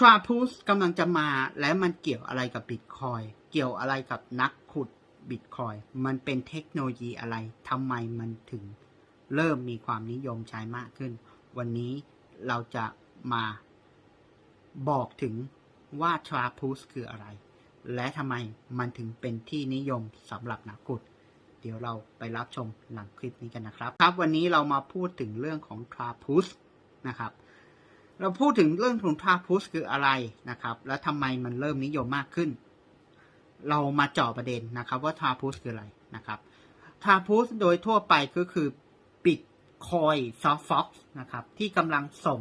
ทราพูสกำลังจะมาและมันเกี่ยวอะไรกับบิตคอยเกี่ยวอะไรกับนักขุดบิตคอยมันเป็นเทคโนโลยีอะไรทำไมมันถึง เริ่มมีความนิยมใช้มากขึ้น วันนี้เราจะมาบอกถึงว่าทราพูสคืออะไร และทำไมมันถึงเป็นที่นิยมสำหรับนักขุด เดี๋ยวเราไปรับชมหลังคลิปนี้กันนะครับ ครับวันนี้เรามาพูดถึงเรื่องของทราพูสนะครับ เราพูดถึงเรื่องของทราพุสคืออะไรนะครับ และทำไมมันเริ่มนิยมมากขึ้น เรามาเจาะประเด็นนะครับว่าทราพุสคืออะไรนะครับทราพุสโดยทั่วไปก็คือบิตคอยซอฟฟ็อกนะครับที่กำลังส่ง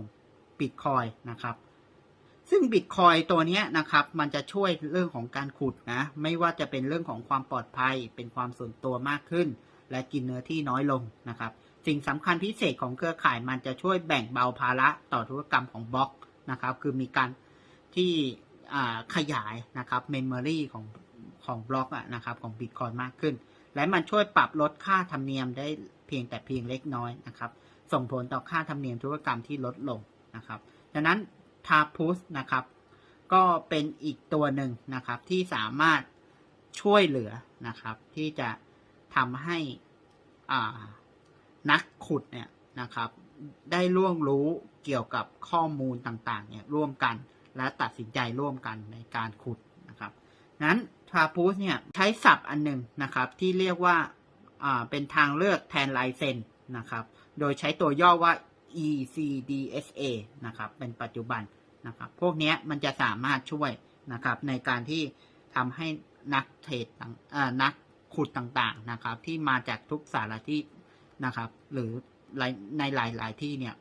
บิตคอยนะครับ ซึ่งบิตคอยตัวนี้นะครับ มันจะช่วยเรื่องของการขุดนะ ไม่ว่าจะเป็นเรื่องของความปลอดภัย เป็นความส่วนตัวมากขึ้น และกินเนื้อที่น้อยลงนะครับ สิ่งสำคัญพิเศษของเครือข่ายมันจะช่วยแบ่งเบาภาระต่อธุรกรรมของบล็อกนะครับ คือมีการที่ขยายนะครับเมมโมรีของของบล็อกนะครับของบิตคอยมากขึ้น และมันช่วยปรับลดค่าธรรมเนียมได้เพียงแต่เพียงเล็กน้อยนะครับ ส่งผลต่อค่าธรรมเนียมธุรกรรมที่ลดลงนะครับดังนั้นทาพุสนะครับ ก็เป็นอีกตัวหนึ่งนะครับที่สามารถช่วยเหลือนะครับ ที่จะทำให้อ่า นักขุดเนี่ยนะครับได้ร่วงรู้เกี่ยวกับข้อมูลต่างๆเนี่ยร่วมกันและตัดสินใจร่วมกันในการขุดนะครับนั้นทราพูสเนี่ยใช้ศัพท์อันหนึ่งนะครับที่เรียกว่าอ่าเป็นทางเลือกแทนลายเซ็นนะครับโดยใช้ตัวย่อว่า ECDSA นะครับเป็นปัจจุบันนะครับพวกนี้มันจะสามารถช่วยนะครับในการที่ทำให้นักเทรดนักขุดต่างๆนะครับที่มาจากทุกสารที่ นะครับ หรือในหลาย ๆ ที่เนี่ย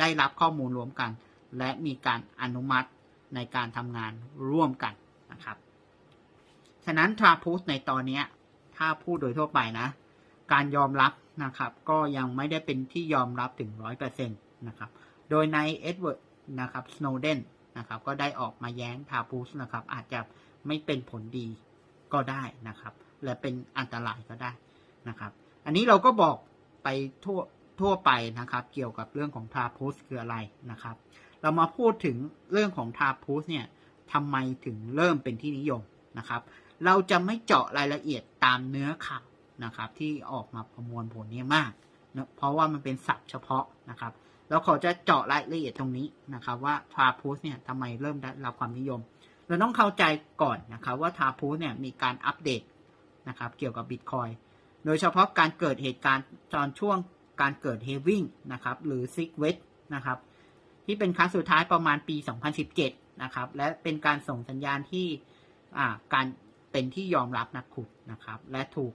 ได้รับข้อมูลรวมกัน และมีการอนุมัติในการทำงานร่วมกันนะครับ ฉะนั้นทราพูสในตอนนี้ถ้าพูดโดยทั่วไปนะ การยอมรับนะครับ ก็ยังไม่ได้เป็นที่ยอมรับถึงร้อยเปอร์เซ็นต์นะครับ โดยในเอ็ดเวิร์ดนะครับสโนเดนนะครับก็ได้ออกมาแย้งทาพูสนะครับ อาจจะไม่เป็นผลดีก็ได้นะครับ และเป็นอันตรายก็ได้นะครับ อันนี้เราก็บอก ไปทั่วทั่วไปนะครับ เกี่ยวกับเรื่องของทาพุสคืออะไรนะครับ เรามาพูดถึงเรื่องของทาพุสเนี่ยทำไมถึงเริ่มเป็นที่นิยมนะครับ เราจะไม่เจาะรายละเอียดตามเนื้อข่าวนะครับ ที่ออกมาประมวลผลนี้มากนะเพราะว่ามันเป็นศัพท์เฉพาะนะครับเราขอจะเจาะรายละเอียดตรงนี้นะครับ ว่าทาพุสเนี่ยทำไมเริ่มได้รับความนิยม เราต้องเข้าใจก่อนนะครับ ว่าทาพุสเนี่ยมีการอัปเดตนะครับ เกี่ยวกับบิตคอย โดยเฉพาะการเกิดเหตุการณ์ตอนช่วงการเกิดเฮวิ่งนะครับหรือซิกเวสนะครับที่เป็นครั้งสุดท้ายประมาณปี 2017 นะครับและเป็นการส่งสัญญาณที่การเป็นที่ยอมรับนักขุดนะครับและถูก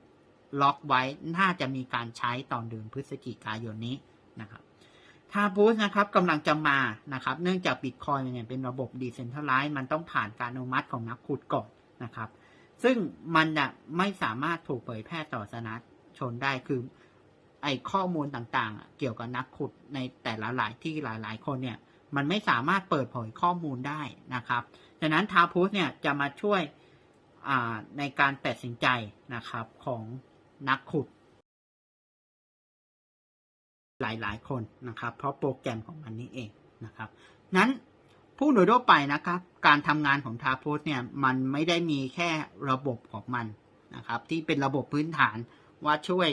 ล็อกไว้น่าจะมีการใช้ตอนเดือนพฤศจิกายนนี้นะครับทาบูสนะครับกำลังจะมานะครับเนื่องจากบิตคอยเนี่ยเป็นระบบดีเซนทัลไลซ์มันต้องผ่านการอนุมัติของนักขุดก่อนนะครับ ซึ่งมันจะไม่สามารถถูกเผยแพร่ต่อสาธารณชนได้คือ ไอ้ข้อมูลต่างๆ เกี่ยวกับนักขุดในแต่ละหลายที่หลาย ๆ คนเนี่ย มันไม่สามารถเปิดเผยข้อมูลได้นะครับดังนั้นทาพุสเนี่ยจะมาช่วยในการตัดสินใจนะครับของนักขุด หลายๆ คนนะครับ เพราะโปรแกรมของมันนี้เองนะครับนั้น ผู้โดยทั่วไปนะครับ การทำงานของทาโพสเนี่ยมันไม่ได้มีแค่ระบบของมันนะครับ ที่เป็นระบบพื้นฐานว่าช่วย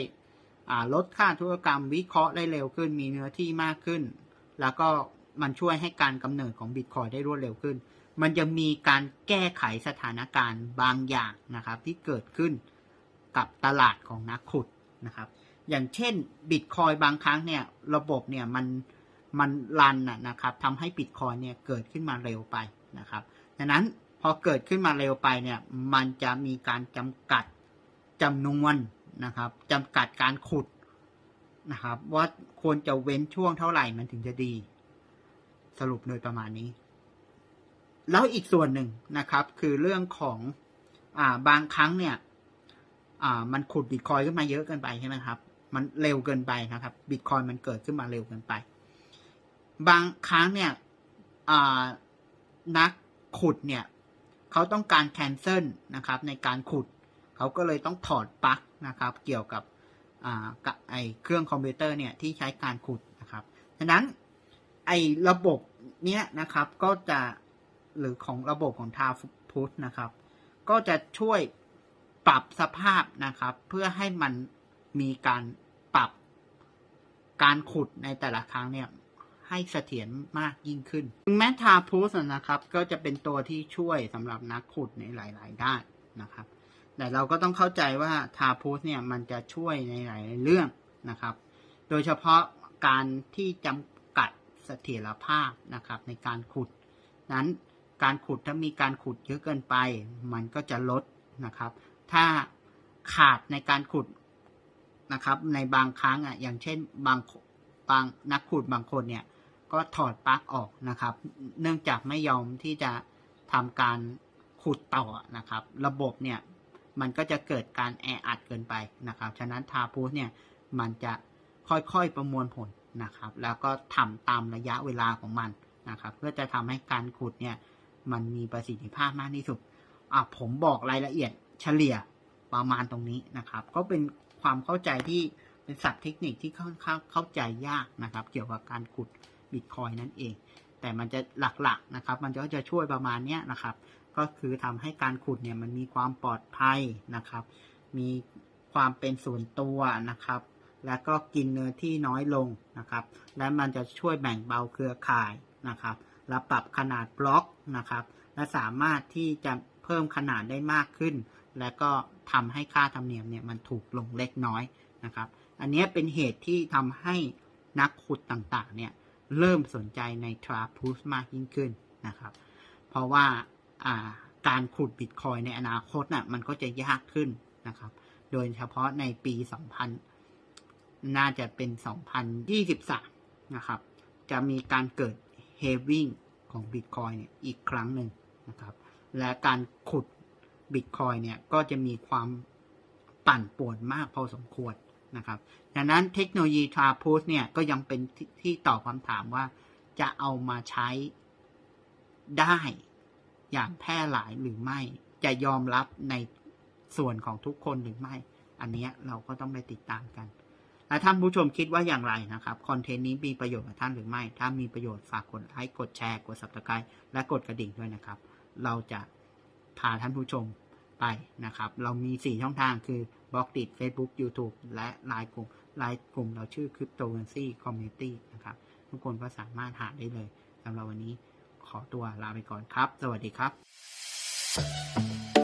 ลดค่าธุรกรรมวิเคราะห์ได้เร็วขึ้น มีเนื้อที่มากขึ้น แล้วก็มันช่วยให้การกำเนิดของบิตคอยได้รวดเร็วขึ้น มันจะมีการแก้ไขสถานการณ์บางอย่างนะครับ ที่เกิดขึ้นกับตลาดของนักขุดนะครับ อย่างเช่นบิตคอยบางครั้งเนี่ยระบบเนี่ยมัน มันรันนะครับทำให้บิตคอยเนี่ยเกิดขึ้นมาเร็วไปนะครับดังนั้นพอเกิดขึ้นมาเร็วไปเนี่ยมันจะมีการจำกัดจำนวนนะครับจำกัดการขุดนะครับว่าควรจะเว้นช่วงเท่าไหร่มันถึงจะดี สรุปโดยประมาณนี้ แล้วอีกส่วนหนึ่งนะครับ คือเรื่องของอ่าบางครั้งเนี่ยอ่ามันขุดบิตคอยขึ้นมาเยอะเกินไปใช่ไหมครับ มันเร็วเกินไปนะครับบิตคอยมันเกิดขึ้นมาเร็วเกินไป บางครั้งเนี่ยนักขุดเนี่ยเขาต้องการแคนเซิลนะครับในการขุด เขาก็เลยต้องถอดปลั๊กนะครับเกี่ยวกับไอเครื่องคอมพิวเตอร์เนี่ยที่ใช้การขุดนะครับฉะนั้นไอระบบเนี้ยนะครับก็จะหรือของระบบของทาพุทนะครับ ก็จะช่วยปรับสภาพนะครับ เพื่อให้มันมีการปรับการขุดในแต่ละครั้งเนี่ย ให้เสถียรมากยิ่งขึ้นแม้ทาพุสนะครับ ก็จะเป็นตัวที่ช่วยสำหรับนักขุดในหลาย ๆ ด้านนะครับ แต่เราก็ต้องเข้าใจว่าทาพุสเนี่ยมันจะช่วยในหลายๆเรื่องนะครับ โดยเฉพาะการที่จำกัดเสถียรภาพนะครับ ในการขุด นั้นการขุดถ้ามีการขุดเยอะเกินไป มันก็จะลดนะครับ ถ้าขาดในการขุดนะครับ ในบางครั้งอะอย่างเช่นบางบางนักขุดบางคนเนี่ย ก็ถอดปลั๊กออกนะครับ เนื่องจากไม่ยอมที่จะทำการขุดต่อนะครับ ระบบเนี่ยมันก็จะเกิดการแออัดเกินไปนะครับ ฉะนั้นทาพูสเนี่ยมันจะค่อยๆประมวลผลนะครับ แล้วก็ทำตามระยะเวลาของมันนะครับ เพื่อจะทำให้การขุดเนี่ยมันมีประสิทธิภาพมากที่สุดอะผมบอกรายละเอียดเฉลี่ยประมาณตรงนี้นะครับ ก็เป็นความเข้าใจที่เป็นศัพท์เทคนิคที่ค่อนข้างเข้าใจยากนะครับ เกี่ยวกับการขุด บิตคอยนั่นเอง แต่มันจะหลักๆนะครับ มันก็จะช่วยประมาณนี้นะครับ ก็คือทำให้การขุดเนี่ยมันมีความปลอดภัยนะครับ มีความเป็นส่วนตัวนะครับ แล้วก็กินเนื้อที่น้อยลงนะครับ และมันจะช่วยแบ่งเบาเครือข่ายนะครับ และปรับขนาดบล็อกนะครับ และสามารถที่จะเพิ่มขนาดได้มากขึ้น และก็ทำให้ค่าธรรมเนียมเนี่ยมันถูกลงเล็กน้อยนะครับ อันนี้เป็นเหตุที่ทำให้นักขุดต่างๆเนี่ย เริ่มสนใจในทราพูสมากยิ่งขึ้นนะครับ เพราะว่าการขุดบิตคอยในอนาคตน่ะมันก็จะยากขึ้นนะครับ โดยเฉพาะในปี 2000 น่าจะเป็น 2023 นะครับ จะมีการเกิดเฮวิ่งของบิตคอยเนี่ยอีกครั้งหนึ่งนะครับ และการขุดบิตคอยเนี่ยก็จะมีความปั่นป่วนมากพอสมควร นะครับดังนั้นเทคโนโลยีทราพูสเนี่ยก็ยังเป็นที่ตอบคำถามว่า จะเอามาใช้ได้อย่างแพร่หลายหรือไม่ จะยอมรับในส่วนของทุกคนหรือไม่ อันนี้เราก็ต้องไปติดตามกันและท่านผู้ชมคิดว่าอย่างไรนะครับ คอนเทนต์นี้มีประโยชน์กับท่านหรือไม่ ถ้ามีประโยชน์ฝากกดไลค์ กดแชร์ กด subscribe และกดกระดิ่งด้วยนะครับ เราจะพาท่านผู้ชม ไปนะครับ เรามี 4 ช่องทางคือบล็อกดิ Facebook YouTube และไลน์กลุ่มไลน์กลุ่มเราชื่อ Cryptocurrency Community นะครับ ทุกคนก็สามารถหาได้เลยสำหรับวันนี้ขอตัวลาไปก่อนครับ สวัสดีครับ